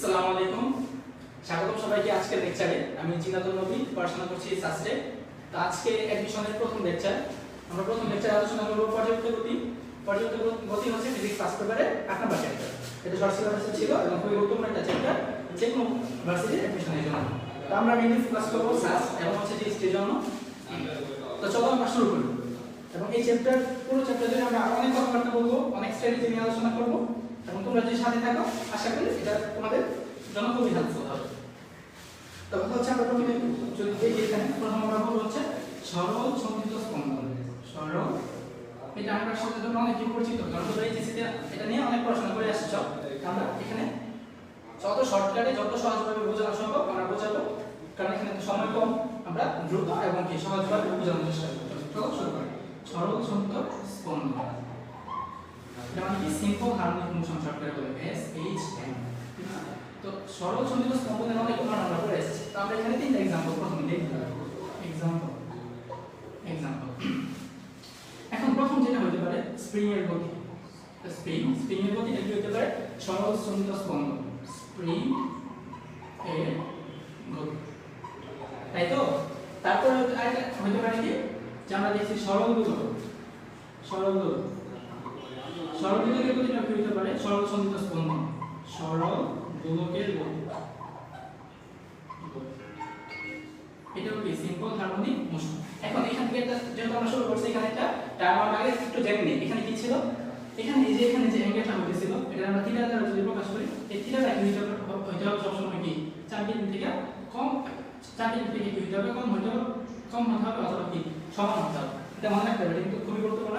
আসসালামু আলাইকুম। স্বাগতম সবাইকে আজকের লেকচারে আমি জিনাতুল নবী, পড়াশোনা করছি সাসরে। তো আজকে অ্যাডমিশনের প্রথম লেকচার আমরা প্রথম লেকচার আলোচনা করব পর্যাপ্ত গতি। পর্যাপ্ত গতি হচ্ছে ফিজিক্স ফার্স্ট পেপারে আট নম্বর চ্যাপ্টার এটা শর্ট সিলেবাসে ছিল এবং খুবই গুরুত্বপূর্ণ একটা চ্যাপ্টার যে কোনো ভার্সিটির অ্যাডমিশনের জন্য। তো আমরা মেইনলি ফোকাস করব সাস এবং হচ্ছে জিএসটির জন্য। তো চলো আমরা শুরু করি। এবং এই চ্যাপ্টার পুরো চ্যাপ্টার জুড়ে আমরা অনেক কথাবার্তা বলব, অনেক স্ট্র্যাটেজি নিয়ে আলোচনা করব। এবং তোমরা যদি সাথে থাকো, আশা করি এটা তোমাদের জন্য খুবই হেল্পফুল হবে। তো হচ্ছে আমরা প্রথমে যদি দেখি এখানে, প্রথম আমরা বলব হচ্ছে সরল সংগীত স্পন্দন সরল এটা আমরা সাথে জন্য অনেক পরিচিত কারণ তোমরা এই জিসিতে এটা নিয়ে অনেক পড়াশোনা করে আসছো। আমরা এখানে যত শর্টকাটে যত সহজভাবে বোঝানো সম্ভব আমরা বোঝাবো, কারণ এখানে তো সময় কম। আমরা দ্রুত এবং কি সহজভাবে বোঝানোর চেষ্টা করব চলো শুরু করি। সরল সংগীত স্পন্দন এটা মানে কি সিম্পল হারমোনিক মোশন শর্টকাটে বলে এস এইচ এম তো সরল সংগীত স্পন্দনের অনেক উদাহরণ আমরা পড়ে এসেছি? তো আমরা এখানে তিনটা এক্সাম্পল প্রথমে দেখব। এক্সাম্পল এক্সাম্পল এখন প্রথম যেটা হতে পারে স্প্রিং এর গতি। স্প্রিং স্প্রিং এর গতি এটা হতে পারে? সরল সংগীত স্পন্দন স্প্রিং এর গতি। তাই তো? তারপরে হতে পারে কি? যে আমরা দেখছি সরল দোলক সরল দোলক সরল দোলকের গতিটা কি হতে পারে সরল সংগীত স্পন্দন সরল দোলকের গতি এটা কি সিম্পল হারমোনিক মোশন এখন এখান থেকে একটা যেহেতু আমরা শুরু করছি এখানে একটা টার্ম আগে একটু জেনে নিই এখানে কি ছিল এখানে এই যে এখানে যে অ্যাঙ্গেলটা হইতেছিল এটা আমরা থিটা দ্বারা যদি প্রকাশ করি এই থিটাটা কি হইতে হইতে হবে সবসময় কি চার থেকে কম চার ডিগ্রি থেকে কি হইতে হবে কম হইতে হবে কম হতে হবে অথবা কি সমান হতে হবে এটা মনে রাখতে হবে কিন্তু খুবই গুরুত্বপূর্ণ।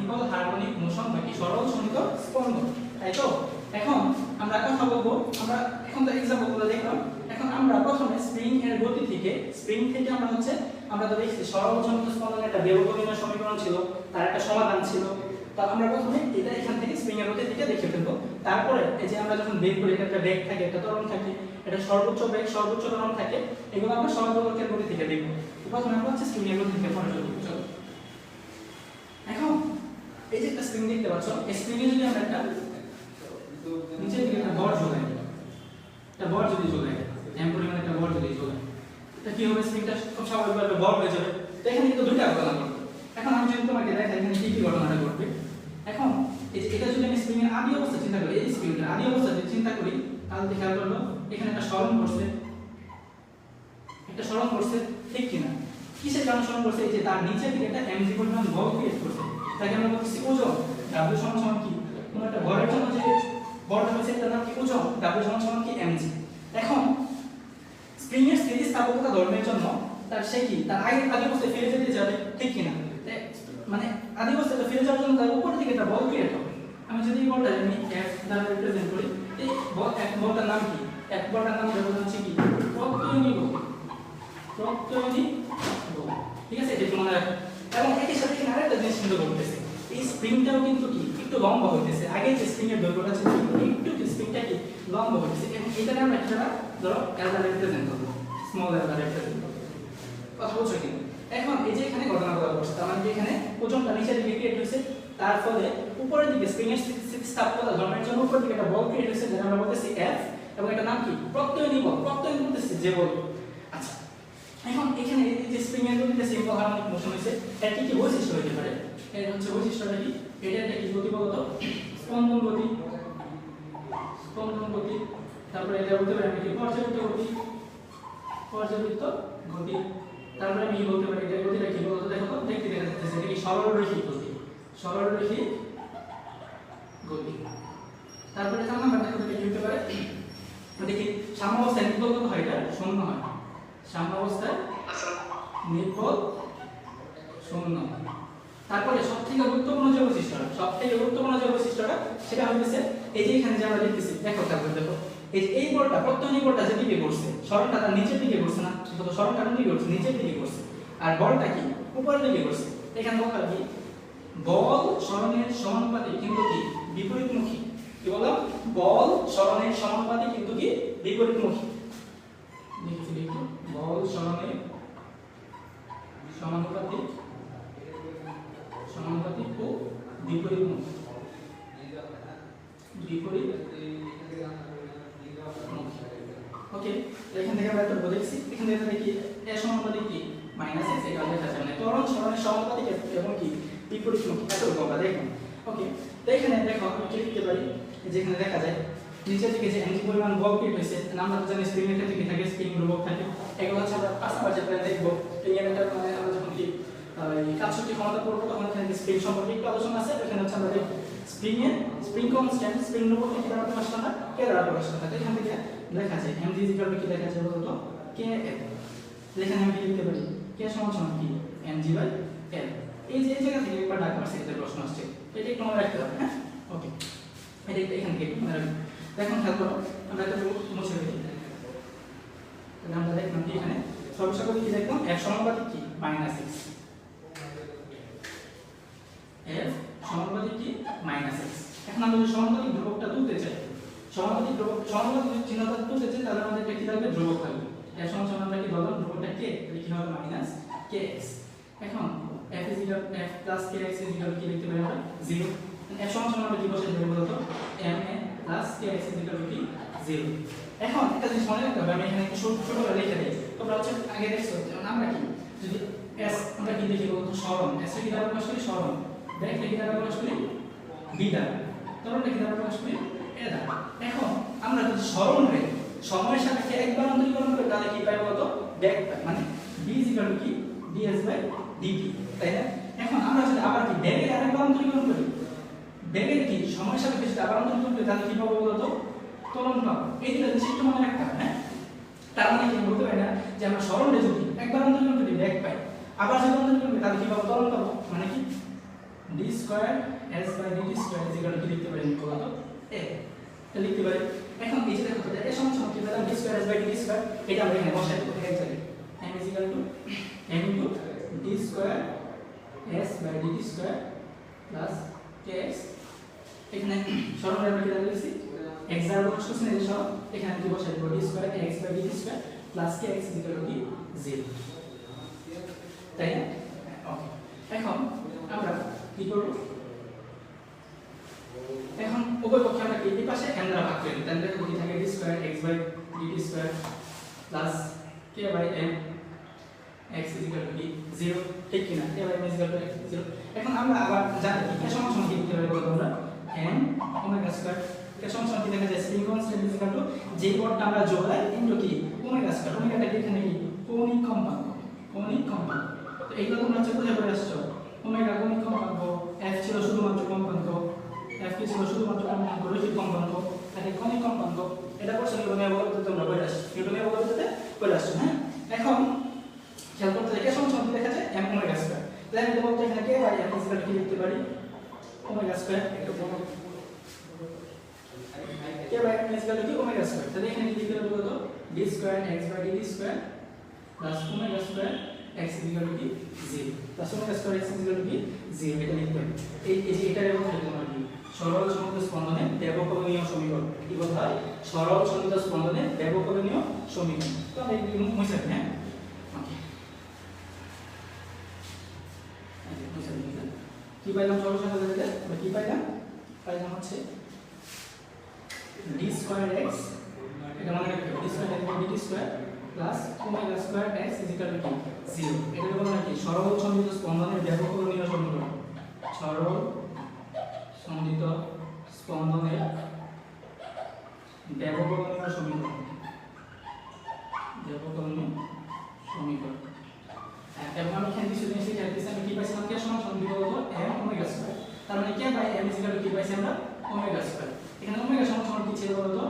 সিম্পল হারমোনিক মোশন বাকি সরল সংগীত স্পন্দন তাই তো? এখন আমরা কথা বলব, আমরা এখন তো এক্সাম্পলগুলো দেখলাম। এখন আমরা প্রথমে স্প্রিং এর গতি থেকে স্প্রিং থেকে আমরা হচ্ছে, আমরা তো দেখছি সরল সংগীত স্পন্দনের একটা বেরোগমীয় সমীকরণ ছিল, তার একটা সমাধান ছিল। তো আমরা প্রথমে এটা এখান থেকে স্প্রিং এর গতি থেকে দেখে ফেলব। তারপরে এই যে আমরা যখন বেগ করি একটা বেগ থাকে, একটা ত্বরণ থাকে, এটা সর্বোচ্চ বেগ, সর্বোচ্চ ত্বরণ থাকে, এগুলো আমরা সরলদোলকের গতি থেকে দেখব। প্রথমে আমরা হচ্ছে স্প্রিং এর গতি থেকে পড়া শুরু করব চলো এখন এই যে একটা স্প্রিং দেখতে পাচ্ছ? এই স্প্রিং যদি আমরা একটা নিচের দিকে একটা বল ঝোলাই একটা বল যদি ঝোলাই এম পরিমাণ একটা বল যদি ঝোলাই এটা কি হবে? স্প্রিংটা খুব স্বাভাবিকভাবে বল হয়ে যাবে। তো এখানে কিন্তু দুইটা ঘটনা ঘটবে এখন আমি যদি তোমাকে দেখাই এখানে কি কি ঘটনাটা ঘটবে। এখন এই যে এটা যদি আমি স্প্রিং আদি অবস্থা চিন্তা করি, এই স্প্রিংটা আদি অবস্থা যদি চিন্তা করি, তাহলে খেয়াল করল, এখানে একটা স্মরণ করছে একটা স্মরণ করছে ঠিক কিনা? কিসের কারণে স্মরণ করছে এই যে তার নিচে দিকে একটা এমজি পরিমাণ বল ক্রিয়েট করছে তাকে আমরা বলছি ওজন ডাব্লিউ সমান সমান কি? কোনো একটা ভরের জন্য যে বলটা হচ্ছে তার নাম কি? ওজন ডাব্লিউ সমান সমান কি? এমজি এখন স্প্রিং এর স্থিতিস্থাপকতা ধর্মের জন্য তার সে কি? তার আগে আদি অবস্থায় ফিরে যেতে যাবে, ঠিক কিনা মানে আদি অবস্থায় ফিরে যাওয়ার জন্য তার উপর থেকে একটা বল ক্রিয়েট হবে। আমি যদি বলটা আমি এফ দ্বারা রিপ্রেজেন্ট করি, এই বল, এক বলটার নাম কি? এক বলটার নাম যেমন হচ্ছে কি? প্রত্যয়নী বল। প্রত্যয়নী বল। ঠিক আছে? এটা মনে রাখো এবং একই সাথে এখানে আরেকটা জিনিস সুন্দর করতেছে এই স্প্রিংটাও কিন্তু কি, একটু লম্বা হইতেছে। আগে যে স্প্রিং এর দৈর্ঘ্যটা ছিল, একটু স্প্রিংটা কি, লম্বা হইতেছে। এবং এটাকে আমরা একটা ধরো দ্বারা রিপ্রেজেন্ট করব স্মল দ্বারা রিপ্রেজেন্ট করব। কথা বলছো কি? এখন এই যে এখানে ঘটনা বলা করছে তার মানে এখানে ওজনটা নিচের দিকে ক্রিয়েট হয়েছে, তার ফলে উপরের দিকে স্প্রিং এর স্থিতিস্থাপকতা ধর্মের জন্য উপরের দিকে একটা বল ক্রিয়েট হয়েছে যেটা আমরা বলতেছি এফ এবং এটা নাম কি? প্রত্যয়নী বল প্রত্যয়নী বলতেছি যে বল। এখন এখানে এই যে স্প্রিং এর গতিতে সিম্পল হারমোনিক মোশন হয়েছে। এর কি কি বৈশিষ্ট্য হতে পারে? এর হচ্ছে বৈশিষ্ট্যটা কি? এটা একটা কি গতি স্পন্দন গতি। স্পন্দন গতি। তারপরে এটা বলতে পারি আমি কি? পর্যাবৃত্ত গতি। পর্যাবৃত্ত গতি। তারপরে আমি কি বলতে পারি? এটা গতিটা কি বলতো? দেখো তো, দেখতে দেখা যাচ্ছে এটা কি সরলরৈখিক গতি। সরলরৈখিক গতি। তারপরে চার নাম্বার দেখো কি হতে পারে? দেখি সাম্যাবস্থায় নির্বল কত হয় এটা? শূন্য হয়। সাম্যাবস্থায় নির্বল শূন্য। তারপরে সবথেকে গুরুত্বপূর্ণ যে বৈশিষ্ট্যটা সবথেকে গুরুত্বপূর্ণ যে বৈশিষ্ট্যটা সেটা হচ্ছে এই যে এখানে যে আমরা দেখতেছি দেখো তারপরে দেখো এই এই বলটা প্রত্যেক বলটা যে দিকে করছে সরণটা তার নিচের দিকে করছে না তো সরণটা কোন দিকে করছে নিচের দিকে করছে আর বলটা কি? উপরের দিকে করছে এখানে বলটা কি? বল সরণের সমানুপাতিক কিন্তু কি? বিপরীতমুখী। কি বললাম বল সরণের সমানুপাতিক কিন্তু কি? বিপরীতমুখী। লিখেছি একটু বল সরণের সমানুপাতিক। সমানুপাতিক ও বিপরীত ওকে, এখান থেকে আমরা বলেছি এখান থেকে এর সমানুপাতিক কি? মানে সরণের সমানুপাতিক কি? দেখুন ওকে এখানে লিখতে পারি। যেখানে দেখা যায় নিচের দিকে যে এনজি পরিমাণ বল ক্রিয়েট হয়েছে আমরা তো জানি স্প্রিং এর ক্ষেত্রে কি থাকে স্প্রিং ধ্রুবক থাকে, এগুলো হচ্ছে আমরা নাম্বার চ্যাপ্টারে দেখব। স্প্রিং এর মানে আমরা যখন কি এই কাজ শক্তি ক্ষমতা করব, তখন এখানে স্প্রিং সম্পর্কে একটু আলোচনা আছে এখানে হচ্ছে আমরা স্প্রিং এর স্প্রিং কনস্ট্যান্ট স্প্রিং ধ্রুবক কি দ্বারা প্রকাশ করা হয় কে দ্বারা প্রকাশ করা হয়। এখান থেকে লেখা যায় এম জি ইকুয়াল কি লেখা যায় বলতো? কে এল এখানে আমি লিখতে পারি? কে সমান সমান কি? এম জি বাই এল এই যে জায়গা থেকে একবার ঢাকা ভার্সিটিতে প্রশ্ন আসছে। এটা একটু মনে রাখতে হবে হ্যাঁ? ওকে এটা এখান থেকে মনে রাখবেন। এখন খেয়াল করো, আমরা এটা মুছে ফেলি। তাহলে আমরা দেখলাম কি এখানে? সর্বশেষ কি দেখলাম? এক সমানুপাতিক কি? মাইনাস সিক্স এফ সমানুপাতিক কি? মাইনাস এক্স এখন আমরা যদি সমানুপাতিক ধ্রুবকটা তুলতে চাই, সমানুপাতিক ধ্রুবক সমানুপাতিক চিহ্নটা তুলতে চাই, তাহলে আমাদের কি থাকবে? ধ্রুবক থাকবে। এর সমান আমরা কি ধরলাম ধ্রুবকটা কে তাহলে কি হবে? মাইনাস কে এক্স এখন f is equal f plus kx is equal কি লিখতে পারি আমরা? 0 f সমান সমান আমরা কি বসে দেব বলতো, m a plus kx is equal কি? 0 এখন একটা জিনিস মনে রাখতে হবে, আমি এখানে একটু ছোট ছোট করে লিখে দিই। তোমরা হচ্ছে আগে দেখছ, যেমন আমরা কি? যদি s, আমরা কি লিখি বলতো? সরণ s কি দ্বারা প্রকাশ করি? সরণ ব্যাক কি দ্বারা প্রকাশ করি? B দ্বারা। তরণটা কি দ্বারা প্রকাশ করি? A দ্বারা। এখন আমরা যদি সরণ রে সময়ের সাপেক্ষে একবার অন্তরীকরণ করি, তাহলে কি পাই বলতো? ব্যাক মানে b is equal to কি? Ds by dt তাই না? এখন আমরা যদি আবার কি ব্যাগের আরেকবার অন্তরীকরণ করি ব্যাগের কি? সময় সাপেক্ষে যদি আবার অন্তরীকরণ করি তাহলে কি পাবো বলতো? ত্বরণ পাবো। এই দুটো জিনিস একটু মনে রাখতে হ্যাঁ? তার মানে কি বলতে পারি না? যে আমরা সরলরে যদি একবার অন্তরীকরণ করি ব্যাগ পাই, আবার যদি অন্তরীকরণ করি তাহলে কি পাবো? ত্বরণ পাবো। মানে কি? d square s by d square is equal to লিখতে পারি আমি বলতো? এটা লিখতে পারি। এখন এই যে দেখো, এটা সমান সমান কি পেলাম? d square s by d square এটা আমরা এখানে বসাই দেব। এক জায়গায়। m is equal to m into d square s by dt square plus kx এখানে সরল আমরা কি লিখছি x দ্বারা প্রকাশ করছি না এই সরল। এখানে কি বসাই দেব, d square x by dt square plus is equal to কি 0 তাই না? ওকে এখন আমরা কি করব? এখন উভয় পক্ষে আমরা এই পাশে m দ্বারা ভাগ করে তাহলে দেখো কি থাকে d square x by dt square plus k by m, x to কি 0 ঠিক কি না k by m to x 0 এখন আমরা আবার জানি কি k সমান কি লিখতে পারি আমরা m ওমেগা স্কয়ার k সমান সমান কি দেখা যায়? স্প্রিং কনস্ট্যান্ট equal to যে পদটা আমরা জোড়াই ইনটু কি? ওমেগা স্কয়ার ওমেগাটা কি এখানে কি? কৌণিক কম্পাঙ্ক কৌণিক কম্পাঙ্ক তো এইগুলো তোমরা হচ্ছে কোথায় পড়ে আসছো। ওমেগা কৌণিক কম্পাঙ্ক f ছিল শুধুমাত্র কম্পাঙ্ক। F কি ছিল শুধুমাত্র কম্পাঙ্ক? রৈখিক কম্পাঙ্ক। আর এই কৌণিক কম্পাঙ্ক এটা পড়ছো নিউটনের বলতে তোমরা পড়ে আসছো। নিউটনের বলতে পড়ে আসছো হ্যাঁ? এখন খেয়াল করতে দেখে সমান সমান দেখা যায়? M ওমেগা স্কয়ার তাহলে আমি বলতে এখানে কে বাই m স্কয়ার কি লিখতে পারি। ওমেগা স্কয়ার একটু বড় কে বাই কি? ওমেগা স্কয়ার তাহলে এখানে কি লিখতে পারি বলতো? d square x by dt square plus omega square x to কি? 0 plus omega square x to কি? 0 এটা লিখতে হবে। এই এই যে এটার এবং তোমার কি সরল সমুদ্র স্পন্দনে ব্যবকলনীয় সমীকরণ। কি বলতে হয়? সরল সমুদ্র স্পন্দনে ব্যবকলনীয় সমীকরণ। তো আমরা মুছে হ্যাঁ? ওকে কি পাইলাম সর্বশেষ দেখতে আমরা কি পাইলাম? পাইলাম হচ্ছে d স্কয়ার x, এটা মনে রাখতে d square x dt square plus omega square x is equal to 0 এটা বলা হয় কি? সরল সমৃদ্ধ স্পন্দনের ব্যবকলনীয় সমীকরণ। সরল সমৃদ্ধ স্পন্দনের ব্যবকলনীয় সমীকরণ। ব্যবকলনীয় সমীকরণ। এবং আমি এখানে কিছু জিনিস লিখে আমি কি পাইছিলাম কে সমান সমান বিভক্ত m ওমেগা স্কয়ার তার মানে কে বাই ইকুয়াল টু কি পাইছি আমরা ওমেগা স্কয়ার এখানে ওমেগা সমান কি ছিল বলতো?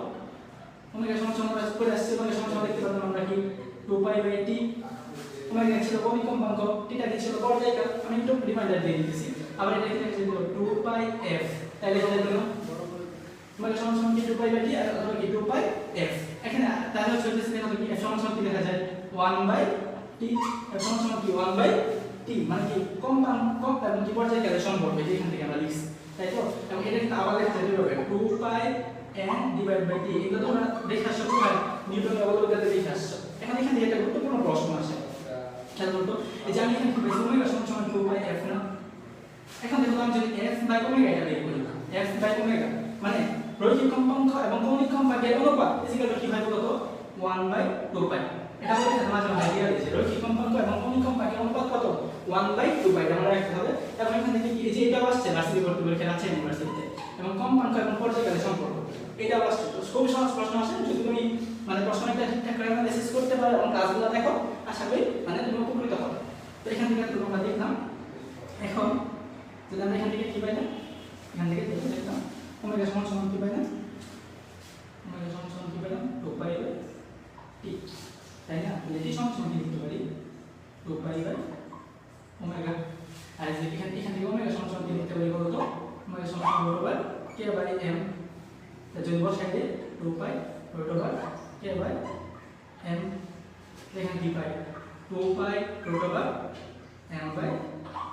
ওমেগা সমান সমান করে আসছে ওমেগা সমান দেখতে পারলাম আমরা কি? 2 পাই বাই t ওমেগা ছিল কৌণিক কম্পাঙ্ক থিটা কি ছিল পর্যায়কাল? আমি একটু রিমাইন্ডার দিয়ে দিতেছি। আবার এটা এখানে লিখে 2 পাই f তাহলে এটা দিল মানে সমান সমান কি 2 পাই বাই t আর অথবা কি 2 পাই f এখানে, তাহলে দেখতে দেখো কি সমান সমান কি লেখা যায়? 1 বাই t f সমান সমান কি? 1 বাই মানে কি কম্পাউন্ড কম এবং কি এখান থেকে আমরা লিখছি তাই তো? এবং এটা কিন্তু আবার লেখা যেতে 2 pi n divide by t, এগুলো তোমরা দেখে আসছো কোথায় নিউটনের অবলোকনে দেখে আসছো। এখন এখান একটা গুরুত্বপূর্ণ প্রশ্ন আসে। খেয়াল করতো? এই যে আমি এখানে পেয়েছি ওমেগা সমান সমান 2 পাই f না। এখন দেখো, আমি যদি f বাই ওমেগা এটা বের করি f বাই ওমেগা মানে রৈখিক কম্পাঙ্ক এবং কৌণিক কম্পাঙ্কের অনুপাত ইজিক্যাল কি হয় বলতো? 1 বাই 2 পাই এটা মাঝে আইডিয়া দিয়েছে। রৈখিক কম্পাঙ্ক এবং কৌণিক কম্পাঙ্কের অনুপাত কত? 1 বাই 2 পাই এটা মনে রাখতে হবে। এবং এখান থেকে কি, এই যে এটাও আসছে ভার্সিটি ভর্তি পরীক্ষা আছে ইউনিভার্সিটিতে এবং কম্পাঙ্ক এবং পর্যায়কালের সম্পর্ক। এটাও আসছে। তো খুব সহজ প্রশ্ন আসে, যদি তুমি মানে প্রশ্নটা ঠিকঠাক করে অ্যানালাইসিস করতে পারো এবং কাজগুলো দেখো, আশা করি মানে তুমি উপকৃত হবে। তো এখান থেকে তোমরা দেখলাম। এখন যদি আমরা এখান থেকে কি পাইলাম এখান থেকে দেখে, দেখলাম। ওমেগা সমান সমান কি পাইলাম ওমেগা সমান সমান কি পাইলাম টু পাই বাই টি তাই না তাহলে টি সমান সমান কি লিখতে পারি টু পাই বাই ওমেগা, আর যে এখান এখান থেকে ওমেগা সমান কি লিখতে পারি বলতো? ওমেগা সমান ওভার কে বাই এম যদি বসাই দিই two pi root over k by m এখানে কি পাই। Two pi root over m by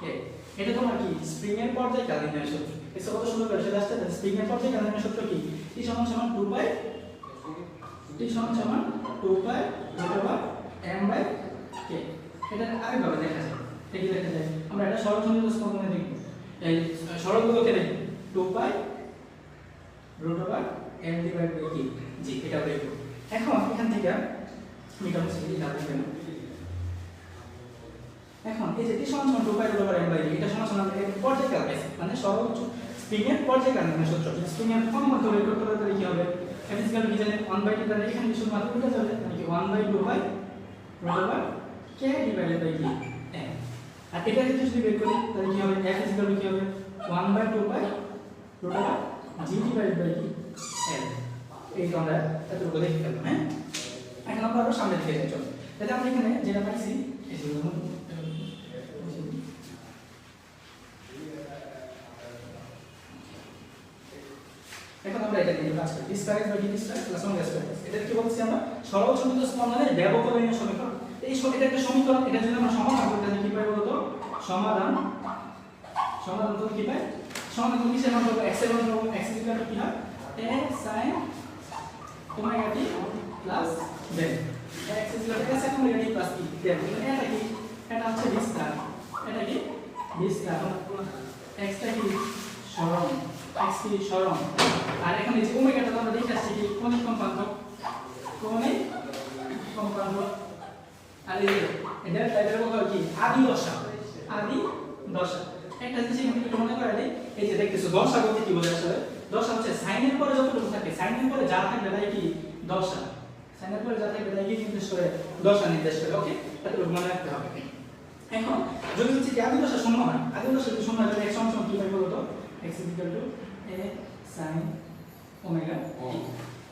k এটা তোমার কি? স্প্রিং এর পর্যায়কালীন সূত্র। এসব কত সুন্দর করে সেটা আসছে স্প্রিং এর পর্যায়কালীন সূত্র কি? টি সমান সমান 2 বাই টি সমান সমান 2 by root over m by k এটা আরেকভাবে দেখা যায় কি দেখা যায় আমরা এটা সরল সমীকরণ স্পন্দনে দেখব এই সরল গুলোকে দেখব 2 by root over m divide by k জি এটা দেখব এখন এখান থেকে মিটার সেকেন্ড এটা দেখবেন এখন এই যে টি সমান সমান 2 pi root over m by এটা সমান সমান এর পর্যায়কাল মানে সর্বোচ্চ স্প্রিং এর পর্যায়কাল মানে সূত্র স্প্রিং এর কোন মত বের করতে পারলে কি হবে f ইজ কি জানেন 1 বাই 2 তাহলে এখানে শুধু উল্টা যাবে মানে কি 1 by 2 by root over k divided by কি আর এটা যদি বের করি, তাহলে কি হবে? কি হবে? 1 বাই 2 বাই বাই কি এই তো আমরা দেখতে হ্যাঁ? এখন আমরা আরও সামনে দিকে যাই, চলো। তাহলে আমরা এখানে যেটা পাইছি, এই যে এখন আমরা এটা নিয়ে কাজ করি। প্লাস ওমেগা স্কয়ার এটা কি বলছি আমরা? সরল সমীকরণ স্পন্দনের ব্যবকলনীয় সমীকরণ। এই স- এটা একটা সমীকরণ এটা যদি আমরা সমাধান করি তাহলে কি পাই বলতো? সমাধান। সমাধান তো কি পাই? সমাধান তো কিসের মান পাবো x এর মান x ইকুয়াল কি হয়? A sin omega t plus then x equal a sin omega t plus কি দেন এটা কি? এটা হচ্ছে বিস্তার। এটা কি? বিস্তার। X টা কি? সরণ। X কি? সরণ। আর এখানে যে ওমেগাটা আমরা দেখে কি? কোণিক কম্পাঙ্ক। কোণিক কম্পাঙ্ক। আর এই যে এটা টাইপের কি? আদি দশা। আদি দশা। একটা জিনিস একটু মনে করে দিই এই যে দেখতেছো দশা বলতে কি বোঝায় আসলে? দশা হচ্ছে সাইনের পরে যতটুকু থাকে সাইনের পরে যা থাকবে তাই কি? দশা। সাইনের পরে যা থাকবে তাই কি নির্দেশ করে দশা নির্দেশ করে ওকে? এতটুকু মনে রাখতে হবে। এখন যদি হচ্ছে কি আদি দশা শূন্য হয় আদি দশা যদি শূন্য হয় তাহলে কি হয় বলতো x is equal a sin omega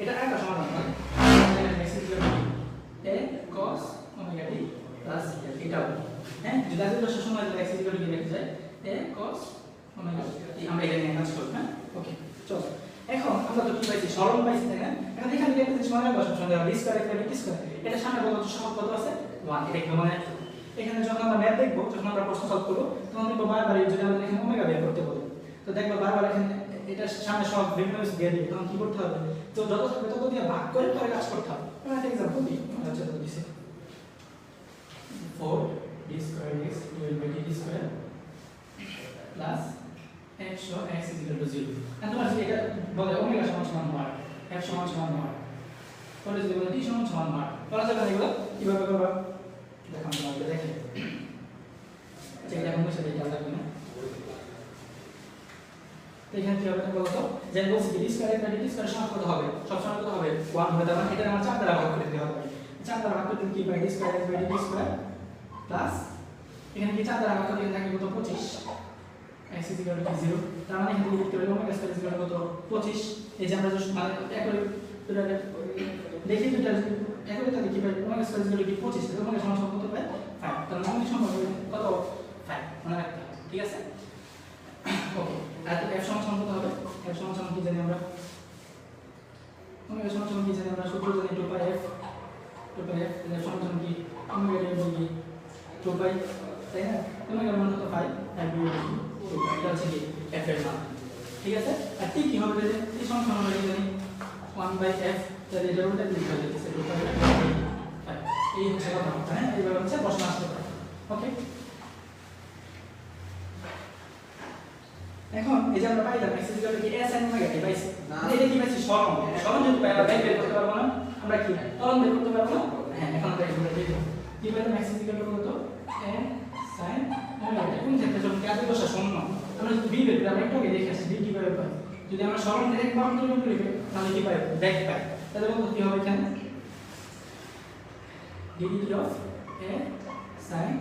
এটা একটা সমাধান হয়। x a cos হ্যাঁ যদি omega t আমরা এটা নিয়ে হ্যাঁ ওকে চলো এখন আমরা তো সরল পাইছি তাই এটা সামনে কত আছে 1 এটা কি এখানে যখন আমরা ম্যাথ আমরা প্রশ্ন সলভ করব তখন বারবার এই যদি এখানে ওমেগা করতে বলে তো দেখব বারবার এখানে এটা সামনে সব বিভিন্ন তখন কি করতে হবে তো যত তত ভাগ করে কাজ করতে হবে 4 d square x divided by d square plus x সহ x is equal to 0 এখন তোমার এটা বলে? ওমেগা সমান সমান হয় f সমান সমান হয় তাহলে যদি বলে t সমান সমান হয় করা যাবে এগুলো কীভাবে করবা দেখাম তোমাকে দেখে আচ্ছা এটা মুছে দিই খেয়াল রাখবে না। এখানে কি হবে? তুমি বলো তো, যে বলছি ডি স্কয়ার সমান কত হবে? সব সময় কত হবে? 1 হবে। তার মানে এটা আমার চার দ্বারা ভাগ করে দিতে হবে। চার দ্বারা ভাগ করতে কি by d square by d square plus এখানে কি চার দ্বারা ভাগ করলে থাকে কত? 25 x is equal to 0 তার মানে এখানে লিখতে পারি ওমেগা স্কয়ার কত? 25 এই যে আমরা just মানে একই দুটো দেখি দুটো একই তাহলে কি পাই? ওমেগা স্কয়ার to 25 তাহলে ওমেগা সমান কত পাই? 5 তাহলে ওমেগা সমান কত? 5 মনে রাখতে ঠিক আছে? আর এফ সমান সমান কত হবে? এফ সমান কি জানি আমরা? ওমেগা সমান কি জানি আমরা? সূত্র জানি 2 pi F 2 pi F F সমান কি? ওমেগা ডিভাইড বাই 2 পাই তাই না? মান বাই 2 এটা হচ্ছে কি এফ এর মান। ঠিক আছে? আর টি কি হবে যে টি সমান সমান জানি 1 বাই এফ তাহলে এটা উল্টা দিতে হবে যে 2 পাই এই হচ্ছে কথা হ্যাঁ? এইভাবে হচ্ছে প্রশ্ন আসতে পারে। ওকে এখন এই যে আমরা পাইলাম x ইকুয়াল টু কি? S ওমেগা t পাইছি না। এটা কি পাইছি? সরণ সরণ যদি পাই আমরা বের করতে পারব না। আমরা কি ত্বরণ বের করতে পারব না? হ্যাঁ এখন আমরা এগুলো দিয়ে দেবো কি পাইলাম? X ইকুয়াল টু কত? N sin ওমেগা কোন ক্ষেত্রে যখন কাজে বসা শূন্য আমরা যদি বের আমরা দেখে আসি b কীভাবে পাই যদি আমরা ডাইরেক্ট মান তৈরি করি তাহলে কি পাই ব্যাক পাই তাহলে কত কি হবে এখানে degree of a sin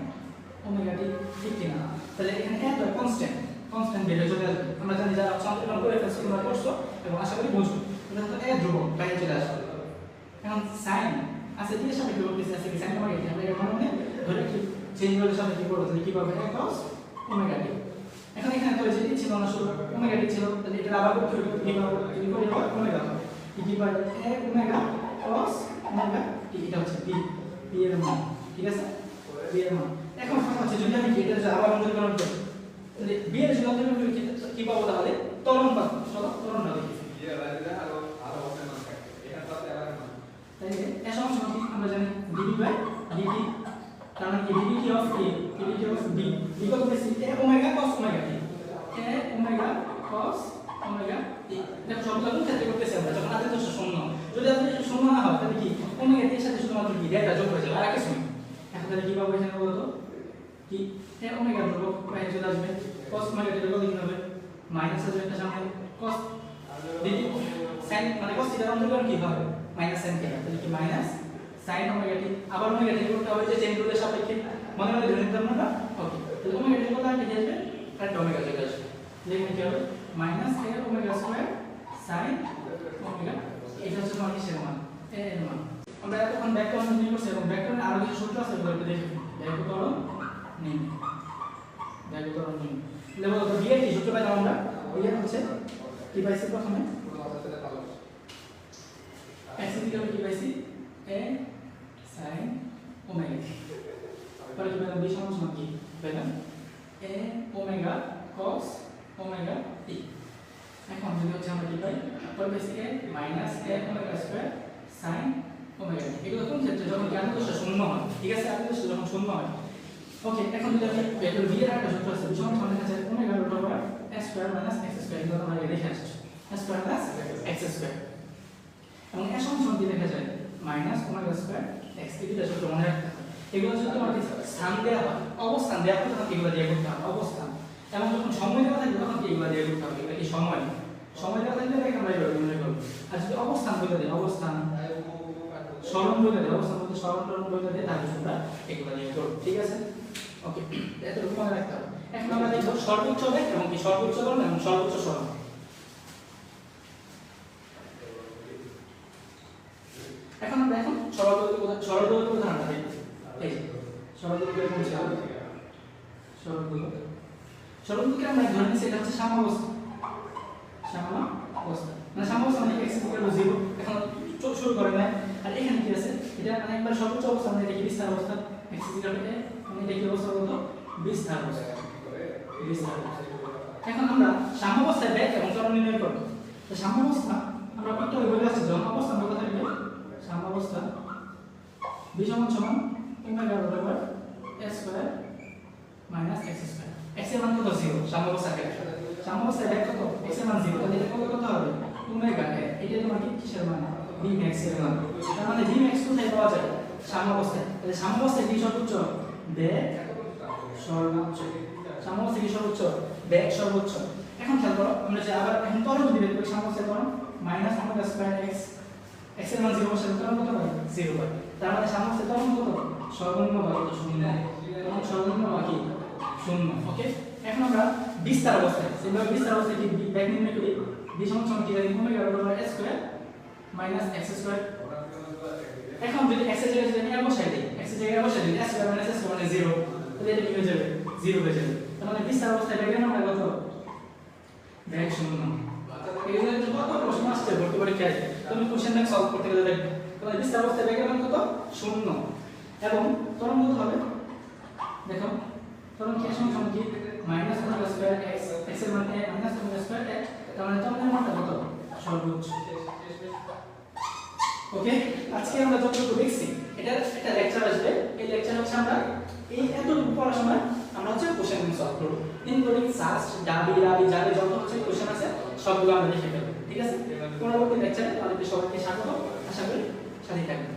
omega t ঠিক কি? না তাহলে এখানে এত কনস্ট্যান্ট কনস্ট্যান্ট ভ্যালু চলে আসবে আমরা জানি যারা সমান্তরাল করে ফেলছি তোমরা করছ এবং আশা করি বুঝছ এটা তো এ ধ্রুবক বাইরে চলে আসবে এখন সাইন আছে কি? সাপেক্ষে বলতেছি আছে কি? সাইন ওমেগা t আমরা এর মানে ধরে কি চেঞ্জ করে সাপেক্ষে করব? তাহলে কি পাবে? a cos ওমেগা t এখন এখানে তো যে ছিল না শুধু ওমেগা t ছিল, তাহলে এটা আবার করতে হবে। কি পাবো? করি হয় ওমেগা কি কি পাবে a omega cos omega t, এটা হচ্ছে b b এর মান, ঠিক আছে? b এর মান। এখন কথা হচ্ছে, যদি আমি কি এটা যদি আবার অন্তরীকরণ করি তাহলে b এর যদি অন্তরীকরণ কি- কি পাবো তাহলে? ত্বরণ পাবো, চলো ত্বরণটা দেখি তাই এ সমান সমান আমরা জানি dv বাই dt তার মানে কি ddt of a ddt of b b কত বেশি a omega cos omega t, a omega cos omega t দেখো সবগুলো ক্ষেত্রে করতেছি আমরা, যখন আগে তো শূন্য। যদি আপনি শূন্য না হয়, তাহলে কি? ওমেগা t এর সাথে শুধুমাত্র কি? ডেটা যোগ হয়ে যাবে, আর কিছু না। এখন তাহলে কি পাবো এখানে বলতো কি? a ওমেগা ধ্রুবক বাইরে চলে আসবে। cos ওমেগা t কত কি হবে? মাইনাস আসবে একটা সামনে cos dt sin মানে cos থিটার অন্তর্গত কি হবে? মাইনাস sin থিটা তাহলে কি মাইনাস sin ওমেগা t আবার ওমেগা t করতে হবে যে চেইন রুলের সাপেক্ষে। মনে মনে ধরে নিতে আমরা ওকে তাহলে ওমেগা t কত আসবে আসবে কারেন্ট ওমেগা চলে আসবে। লিখুন কি হবে? Minus a omega square sin omega এটা হচ্ছে কিসের মান? এর মান। আমরা এতক্ষণ ব্যাকরণ নিয়ে করছি, এবং ব্যাকরণের আরও কিছু সূত্র আছে ওগুলো একটু দেখে ব্যাকরণ নিন। ব্যাকরণ নিন। লেভেল তো বিয়ে কি সূত্র পাইলাম আমরা? বিয়ে হচ্ছে কি পাইছি প্রথমে? Equal to কি পাইছি? Sin ওমেগা পরে কি পেলাম b সমান সমান কি পেলাম a omega cos omega t এখন যদি হচ্ছে আমরা কি পাই পরে পাইছি a minus a omega square sin omega t এগুলো কোন ক্ষেত্রে যখন জ্ঞান দোষ শূন্য হয় ঠিক আছে আগে দোষ যখন শূন্য হয় ওকে এখন যদি আমি ভেক্টর v এর একটা সূত্র আছে সমান লেখা যায় omega root over s square minus x square এগুলো আমরা আগে দেখে আসছি s square plus x square এবং এর সমান সমান কি লেখা যায় মাইনাস ওমেগা স্কয়ার এই তোমার হয়, অবস্থান দেওয়া অবস্থান। এবং যখন সময় দেওয়া থাকবে তখন এগুলো দিয়ে করতে হবে? কি সময়? সময় দেওয়া থাকলে মনে করব। আর যদি অবস্থান বলে দেয়, অবস্থান। স্মরণ বলে দেয়, অবস্থান বলতে স্মরণ টরণ বলে দেয়, তাহলে এগুলো দিয়ে করব, ঠিক আছে? ওকে মনে রাখতে হবে। এখন আমরা দেখব সর্বোচ্চ এবং কি সর্বোচ্চ ত্বরণ এবং সর্বোচ্চ স্মরণ। এখন আমরা এখন উদাহরণ সরলদৈর্ঘ্য উদাহরণটা দেখব এই যে সরলদৈর্ঘ্য কোন ছিল সরলদৈর্ঘ্য সরলদৈর্ঘ্য আমরা ধরে নিচ্ছি, এটা হচ্ছে সাম্যাবস্থা। সাম্যাবস্থা। মানে সাম্যাবস্থা মানে x ইকুয়াল টু 0 এখন চোখ শুরু করে না আর এখানে কি আছে? এটা মানে একবার সর্বোচ্চ অবস্থা মানে এটা কি বিস্তার অবস্থা? x ইকুয়াল টু মানে এটা অবস্থা বলতো? বিস্তার অবস্থা। বিস্তার এখন আমরা সাম্যাবস্থায় বেগ এবং ত্বরণ নির্ণয় করব। তো সাম্যাবস্থা, আমরা আগে বলে আসছি অবস্থা আমরা কথা বলি সাম্যাবস্থা। b সমান সমান omega root over s square minus x square. x এর মান কত? 0 সাম্যাবস্থা ক্ষেত্রে সাম্যাবস্থায় বেগ কত? x এর মান 0 তাহলে এটা কত কত হবে ওমেগা এটা তোমার কি? কিসের মান? B max এর মান। তার মানে b max কোথায় পাওয়া যায়? সাম্যাবস্থায়। তাহলে সাম্যাবস্থায় কি সর্বোচ্চ? বেগ সর্বোচ্চ। সাম্যাবস্থায় কি সর্বোচ্চ? বেগ সর্বোচ্চ। এখন খেয়াল করো, আমরা যে আবার এখন বের করি, সাম্যাবস্থায় ত্বরণ minus omega square x x এর মান 0 বসে ত্বরণ কত পাই 0 পাই তার মানে সাম্যাবস্থায় ত্বরণ কত সর্বনিম্ন মান কত? শূন্য এবং সর্বনিম্ন মান কি? শূন্য। ওকে এখন আমরা বিস্তার অবস্থায় সেভাবে বিস্তার অবস্থায় কি? ব্যাক নির্ণয় করি b সমান সমান কি? জানি omega root over s square minus x square এখন যদি x এর জায়গায় আমি বসাই দিই, x এর জায়গায় বসাই দিই, s স্কয়ার মাইনাস স্কয়ার মানে 0 তাহলে এটা কি হয়ে যাবে? 0 হয়ে যাবে। তার মানে বিস্তার অবস্থায় ব্যাকের মানটা কত? ব্যাগ শূন্য। এই জন্য কত প্রশ্ন আসছে? ভর্তি পরীক্ষায়। তুমি কোশ্চেন সলভ করতে গেলে দেখবে। তোমার বিস্তার অবস্থায় ব্যাগের মান কত? শূন্য। এবং তরঙ্গ কত হবে? দেখো, তরঙ্গ কি সমান সমান কি? মাইনাস ওমেগা স্কয়ার এক্স এক্সের মান মাইনাস ওমেগা স্কয়ার a, তার মানে তরঙ্গের মানটা কত? সর্বোচ্চ। ওকে আজকে আমরা যতটুকু দেখছি এটা একটা লেকচার আসবে। এই লেকচার হচ্ছে আমরা এই এতটুকু পড়ার সময় আমরা হচ্ছে কোশ্চেন সলভ করব। ইনক্লুডিং সাস্ট ডাবি, রাবি, যাবে, যত হচ্ছে কোশ্চেন আছে, সবগুলো আমরা দেখে ফেলব। ঠিক আছে? পরবর্তী লেকচারে আমাদের সবাইকে স্বাগত। আশা করি সাথে থাকবেন।